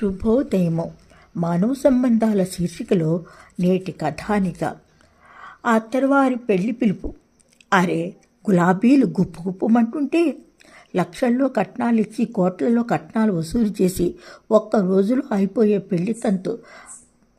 శుభోదయము. మానవ సంబంధాల శీర్షికలో నేటి కథానిక. ఆ తర్వారి పెళ్ళి పిలుపు. అరే గులాబీలు గుప్పు గుప్పుమంటుంటే లక్షల్లో కట్నాలు ఇచ్చి కోట్లలో కట్నాలు వసూలు చేసి ఒక్క రోజులో అయిపోయే పెళ్ళి తంతు.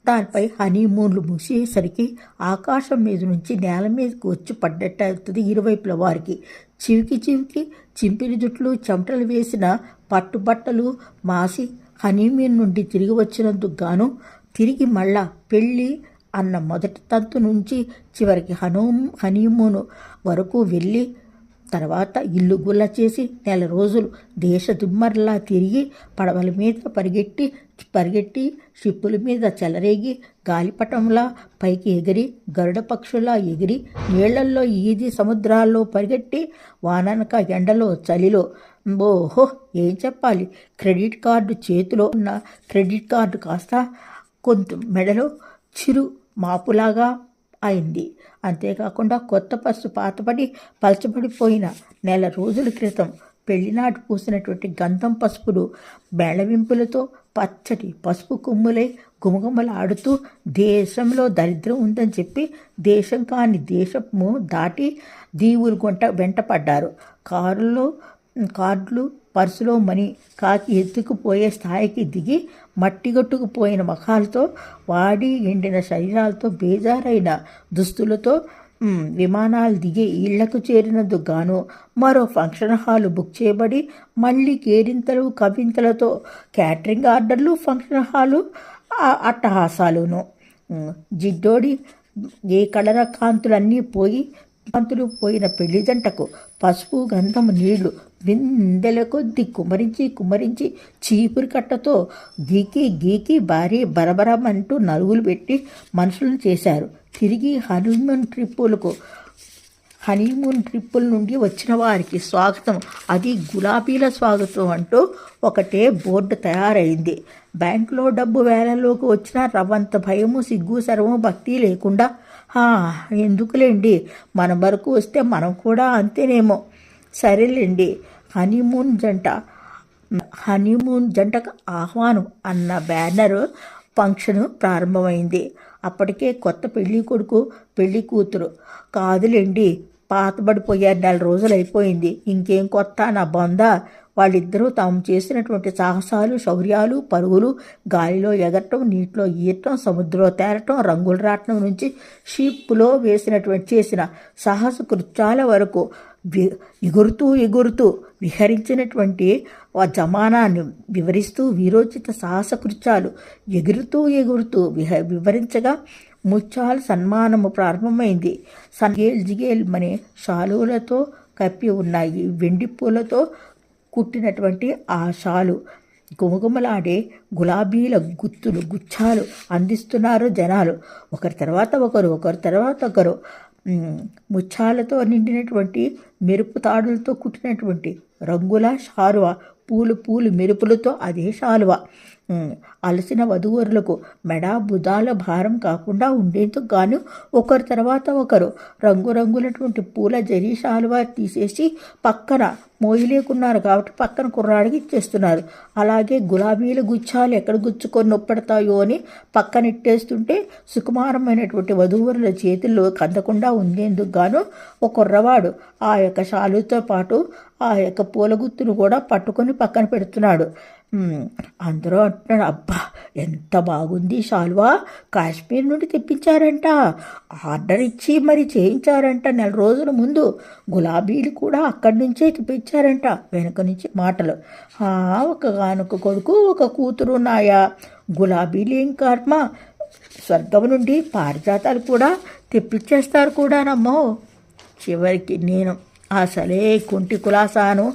దానిపై హనీమూన్లు ముగిసేసరికి ఆకాశం మీద నుంచి నేల మీదకి వచ్చి పడ్డట్టు అవుతుంది ఇరువైపుల వారికి. చివికి చివికి చింపిరి జుట్లు చెమటలు వేసిన పట్టుబట్టలు మాసి హనీమూన్ నుండి తిరిగి వచ్చినందుకు గాను తిరిగి మళ్ళా పెళ్ళి అన్న మొదటి తంతు నుంచి చివరికి హనూ హనీమూన్ వరకు వెళ్ళి తర్వాత ఇల్లు గుల్ల చేసి నెల రోజులు దేశ దుమ్మర్లా తిరిగి పడవల మీద పరిగెట్టి పరిగెట్టి షిప్పుల మీద చెలరేగి గాలిపటంలా పైకి ఎగిరి గరుడ పక్షులా ఎగిరి నీళ్ళల్లో ఈది సముద్రాల్లో పరిగెట్టి వాననక ఎండలో చలిలో ఓహో ఏం చెప్పాలి? క్రెడిట్ కార్డు చేతిలో ఉన్న క్రెడిట్ కార్డు కాస్త కొంత మెడలో చిరు మాపులాగా అయింది. అంతేకాకుండా కొత్త పసు పాతపడి పలచబడిపోయిన నెల రోజుల క్రితం పెళ్ళినాడు పూసినటువంటి గంధం పసుపులు బెళవింపులతో పచ్చటి పసుపు కొమ్ములై గుమగుమలాడుతూ దేశంలో దరిద్రం ఉందని చెప్పి దేశం కాని దేశము దాటి దీవులు గుంట వెంటపడ్డారు కారులో కార్డులు పర్సులో మని కాకి ఎత్తుకుపోయే స్థాయికి దిగి మట్టిగొట్టుకుపోయిన ముఖాలతో వాడి ఎండిన శరీరాలతో బేజారైన దుస్తులతో విమానాలు దిగి ఇళ్ళకు చేరినందుకు గాను మరో ఫంక్షన్ హాల్ బుక్ చేయబడి మళ్ళీ కేరింతలు కవింతలతో క్యాటరింగ్ ఆర్డర్లు ఫంక్షన్ హాలు అట్టహాసాలును. జిడ్డోడి ఏ కలర కాంతులన్నీ పోయి పంతులు పోయిన పెళ్ళి జంటకు పసుపు గంధం నీళ్ళు బిందెల కొద్ది కుమరించి కుమరించి చీపురు కట్టతో గీకి గీకి భారీ బరబరమంటూ నలుగులు పెట్టి మనుషులను చేశారు. తిరిగి హనీమూన్ ట్రిప్పులకు హనీమూన్ ట్రిప్పుల నుండి వచ్చిన వారికి స్వాగతం. అది గులాబీల స్వాగతం అంటూ ఒకటే బోర్డు తయారైంది. బ్యాంకులో డబ్బు వేలలోకి వచ్చిన రవ్వంత భయము సిగ్గు సర్వము భక్తి లేకుండా ఎందుకులేండి? మన వరకు వస్తే మనం కూడా అంతేనేమో. సరేలేండి హనీమూన్ జంట. హనీమూన్ జంటకు ఆహ్వానం అన్న బ్యానర్ ఫంక్షన్ ప్రారంభమైంది. అప్పటికే కొత్త పెళ్ళి కొడుకు పెళ్ళి కూతురు కాదులేండి పాతబడిపోయారు. నెల రోజులు అయిపోయింది. ఇంకేం కొత్త నా బొంద? వాళ్ళిద్దరూ తాము చేసినటువంటి సాహసాలు శౌర్యాలు పరుగులు గాలిలో ఎగరటం నీటిలో ఈయటం సముద్రంలో తేరటం రంగులు రాటం నుంచి షీప్లో వేసినటువంటి చేసిన సాహస కృత్యాల వరకు ఎగురుతూ ఎగురుతూ విహరించినటువంటి జమానాన్ని వివరిస్తూ వీరోచిత సాహస కృత్యాలు ఎగురుతూ ఎగురుతూ విహ వివరించగా ముత్యాల సన్మానము ప్రారంభమైంది. సన్గేల్ జిగేల్ అనే షాలులతో కప్పి ఉన్నాయి. వెండి పూలతో కుట్టినటువంటి ఆ షాలు. గుమగుమలాడే గులాబీల గుత్తులు గుచ్చాలు అందిస్తున్నారు జనాలు. ఒకరి తర్వాత ఒకరు ఒకరి తర్వాత ఒకరు ముచ్చాలతో నిండినటువంటి మెరుపు తాడులతో కుట్టినటువంటి రంగుల షారువ పూలు పూలు మెరుపులతో అదే శాలువ అలసిన వధూవరులకు మెడా బుధాల భారం కాకుండా ఉండేందుకు గాను ఒకరి తర్వాత ఒకరు రంగురంగులటువంటి పూల జరీ శాలువా తీసేసి పక్కన మోయలేకున్నారు కాబట్టి పక్కన కుర్రాడికి ఇచ్చేస్తున్నారు. అలాగే గులాబీల గుచ్చాలు ఎక్కడ గుచ్చుకొని నొప్పెడతాయో అని పక్కన ఇట్టేస్తుంటే సుకుమారమైనటువంటి వధూవరుల చేతుల్లో కందకుండా ఉండేందుకు గాను ఒక కుర్రవాడు ఆ యొక్క శాలుతో పాటు ఆ యొక్క పూల గుత్తును కూడా పట్టుకొని పక్కన పెడుతున్నాడు. అందరూ అంటున్నాడు అబ్బా ఎంత బాగుంది శాలువా. కాశ్మీర్ నుండి తెప్పించారంట. ఆర్డర్ ఇచ్చి మరి చేయించారంట నెల రోజుల ముందు. గులాబీలు కూడా అక్కడి నుంచే తెప్పించారంట వెనుక నుంచి మాటలు. ఒక గానుక కొడుకు ఒక కూతురు ఉన్నాయా. గులాబీలు ఏం కర్మ. స్వర్గం నుండి పారిజాతాలు కూడా తెప్పించేస్తారు కూడానమ్మో. చివరికి నేను అసలే కుంటి కులాసాను.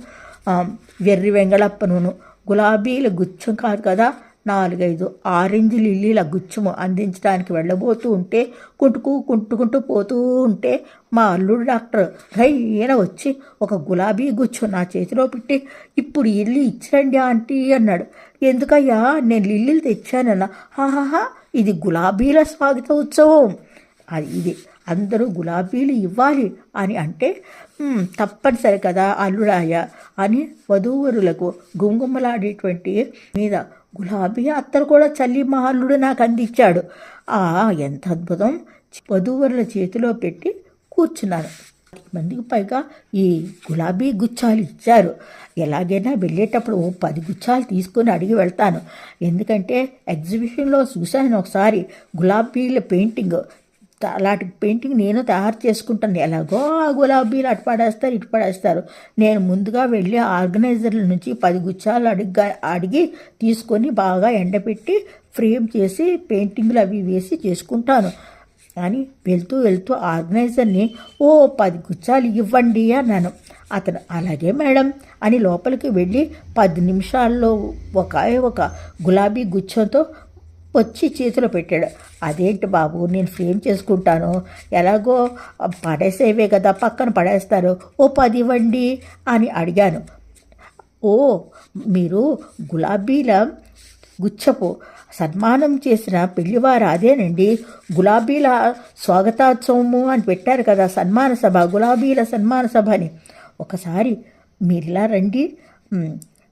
వెర్రి వెంగళప్పను గులాబీల గుచ్చం కాదు కదా. నాలుగైదు ఆరెంజ్ లిల్లీల గుచ్చము అందించడానికి వెళ్ళబోతూ ఉంటే కుంటుకు కుంటుకుంటూ పోతూ ఉంటే మా అల్లుడు డాక్టర్ రయ్యన వచ్చి ఒక గులాబీ గుచ్చం నా చేతిలో పెట్టి ఇప్పుడు ఇల్లు ఇచ్చిరండి ఆంటీ అన్నాడు. ఎందుకయ్యా? నేను లిల్లీలు తెచ్చానన్నా. హాహాహా ఇది గులాబీల స్వాగత ఉత్సవం. అది ఇది అందరూ గులాబీలు ఇవ్వాలి అని అంటే తప్పనిసరి కదా అల్లుడాయ అని వధూవరులకు గుంగుమలాడేటువంటి మీద గులాబీ అత్తరు కూడా చల్లి మా అల్లుడు నాకు అందించాడు. ఆ ఎంత అద్భుతం! వధూవరుల చేతిలో పెట్టి కూర్చున్నాను మందికి పైగా ఈ గులాబీ గుచ్చాలు ఇచ్చారు. ఎలాగైనా వెళ్ళేటప్పుడు ఓ పది గుచ్చాలు తీసుకొని అడిగి వెళ్తాను. ఎందుకంటే ఎగ్జిబిషన్లో చూశాను ఒకసారి గులాబీల పెయింటింగ్. అలాంటి పెయింటింగ్ నేను తయారు చేసుకుంటాను. ఎలాగో ఆ గులాబీలు అటు పడేస్తారు ఇటు పడేస్తారు. నేను ముందుగా వెళ్ళి ఆర్గనైజర్ల నుంచి పది గుచ్చాలు అడిగి అడిగి తీసుకొని బాగా ఎండబెట్టి ఫ్రేమ్ చేసి పెయింటింగ్లు అవి వేసి చేసుకుంటాను. అని వెళ్తూ వెళ్తూ ఆర్గనైజర్ని ఓ పది గుచ్చాలు ఇవ్వండి అన్నాను. అతను అలాగే మేడం అని లోపలికి వెళ్ళి పది నిమిషాల్లో ఒక ఒక గులాబీ గుచ్చంతో వచ్చి చేతిలో పెట్టాడు. అదేంటి బాబు నేను ఫ్రేమ్ చేసుకుంటాను. ఎలాగో పడేసేవే కదా పక్కన పడేస్తారు. ఓ పది ఇవ్వండి అని అడిగాను. ఓ మీరు గులాబీల గుచ్చపు సన్మానం చేసిన పెళ్ళివారు అదేనండి. గులాబీల స్వాగతాత్సవము అని పెట్టారు కదా సన్మాన సభ గులాబీల సన్మాన సభ అని. ఒకసారి మీరు ఇలా రండి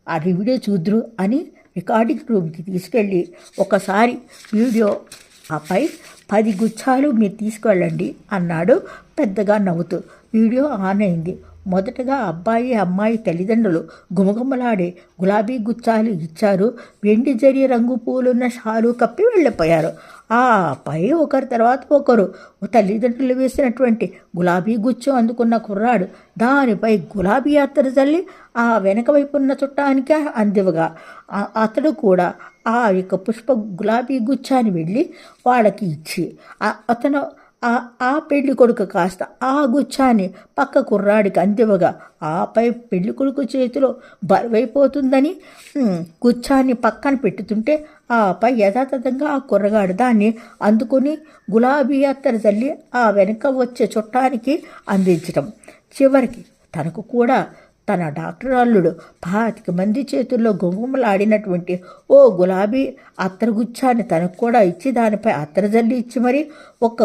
ఆ వీడియో చూద్దురు అని రికార్డింగ్ రూమ్కి తీసుకెళ్ళి ఒకసారి వీడియో ఆపై పది గుచ్చాలు మీరు తీసుకువెళ్ళండి అన్నాడు పెద్దగా నవ్వుతూ. వీడియో ఆన్ అయింది. మొదటగా అబ్బాయి అమ్మాయి తల్లిదండ్రులు గుమగుమలాడే గులాబీ గుచ్చాలు ఇచ్చారు. వెండి జరి రంగు పూలున్న షాలు కప్పి వెళ్ళిపోయారు. ఆ పై ఒకరి తర్వాత ఒకరు తల్లిదండ్రులు వేసినటువంటి గులాబీ గుచ్చం అందుకున్న కుర్రాడు. దానిపై గులాబీ అత్తరు చల్లి ఆ వెనక వైపున్న చుట్టానికి అందివగా. అతడు కూడా ఆ యొక్క పుష్ప గులాబీ గుచ్చాన్ని వెళ్ళి వాళ్ళకి ఇచ్చి అతను ఆ ఆ పెళ్ళి కొడుకు కాస్త ఆ గుచ్చాన్ని పక్క కుర్రాడికి అందివగా ఆపై పెళ్ళి కొడుకు చేతిలో బరువైపోతుందని గుచ్చాన్ని పక్కన పెట్టుతుంటే ఆపై యథాతథంగా ఆ కుర్రగాడు దాన్ని అందుకుని గులాబీ అత్తర తల్లి ఆ వెనక వచ్చే చుట్టానికి అందించటం. చివరికి తనకు కూడా తన డాక్టర్ అల్లుడు పాతిక మంది చేతుల్లో గుంగుమలాడినటువంటి ఓ గులాబీ అత్తరుగుచ్చాన్ని తనకు కూడా ఇచ్చి దానిపై అత్తరు జల్లి ఇచ్చి మరి ఒక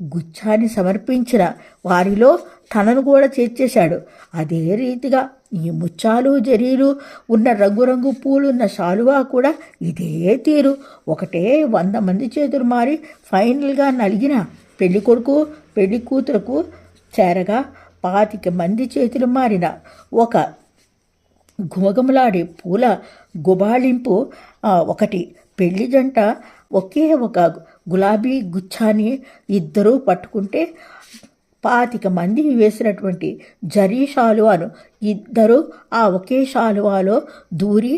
గుచ్చాన్ని సమర్పించిన వారిలో తనను కూడా చేర్చేశాడు. అదే రీతిగా ఈ ముచ్చాలు జరీలు ఉన్న రంగురంగు పూలున్న శాలువా కూడా ఇదే తీరు. ఒకటే వంద మంది చేతులు మారి ఫైనల్గా నలిగిన పెళ్ళి కొడుకు పెళ్ళి కూతురుకు చేరగా పాతిక మంది చేతులు మారిన ఒక గుమగుమలాడే పూల గుబాళింపు ఒకటి పెళ్ళి జంట ఒకే ఒక గులాబీ గుచ్చాన్ని ఇద్దరూ పట్టుకుంటే పాతిక మంది వేసినటువంటి జరీ శాలువాను ఇద్దరు ఆ ఒకే శాలువాలో దూరి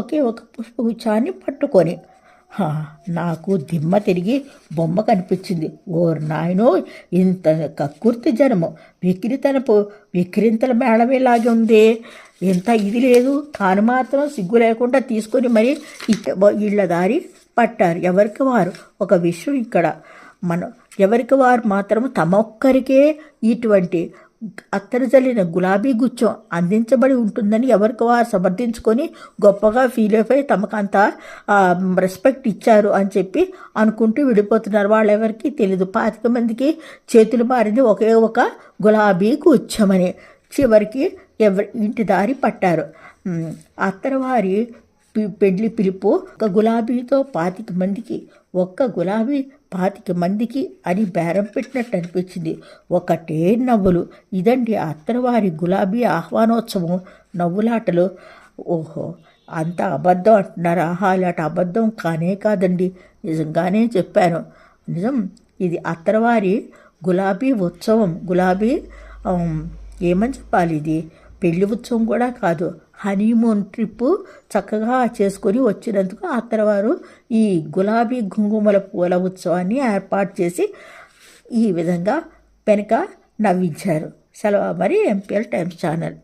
ఒకే ఒక పుష్పగుచ్చాన్ని పట్టుకొని నాకు దిమ్మ తిరిగి బొమ్మ కనిపించింది. ఓర్ నాయనో ఇంత కక్కుర్తి జనము విక్రితనపు విక్రింతల మేళమేలాగే ఉంది. ఇంత ఇది లేదు తాను మాత్రం సిగ్గు లేకుండా తీసుకొని మరి ఇళ్ళ దారి పట్టారు. ఎవరికి వారు? ఒక విషయం ఇక్కడ. మనం ఎవరికి వారు మాత్రం తమ ఒక్కరికే ఇటువంటి అత్తరు జల్లిన గులాబీ గుచ్చం అందించబడి ఉంటుందని ఎవరికి వారు సమర్థించుకొని గొప్పగా ఫీల్ అయిపోయి తమకంత రెస్పెక్ట్ ఇచ్చారు అని చెప్పి అనుకుంటూ విడిపోతున్నారు. వాళ్ళు ఎవరికి తెలియదు పాతిక మందికి చేతులు మారింది ఒకే ఒక గులాబీ గుచ్చమని. చివరికి ఎవరి ఇంటి దారి పట్టారు. అత్తరవారి పెళ్ళి పిలుపు ఒక గులాబీతో పాతిక మందికి ఒక్క గులాబీ పాతిక మందికి అని బేరం పెట్టినట్టు అనిపించింది. ఒకటే నవ్వులు. ఇదండి అత్తరవారి గులాబీ ఆహ్వానోత్సవం. నవ్వులాటలు. ఓహో అంత అబద్ధం అంటున్నారు. ఆహా ఇలాంటి అబద్ధం కానే కాదండి. నిజంగానే చెప్పాను. నిజం ఇది అత్తరవారి గులాబీ ఉత్సవం. గులాబీ ఏమని చెప్పాలి ఇది? పెళ్ళి ఉత్సవం కూడా కాదు. హనీమూన్ ట్రిప్ చక్కగా చేసుకొని వచ్చినందుకు అత్తరవారు ఈ గులాబీ కుంకుమల పూల ఉత్సవాన్ని ఏర్పాటు చేసి ఈ విధంగా వెనుక నవ్వించారు. సెలవు. మరి ఎంపీఎల్ టైమ్స్ ఛానల్.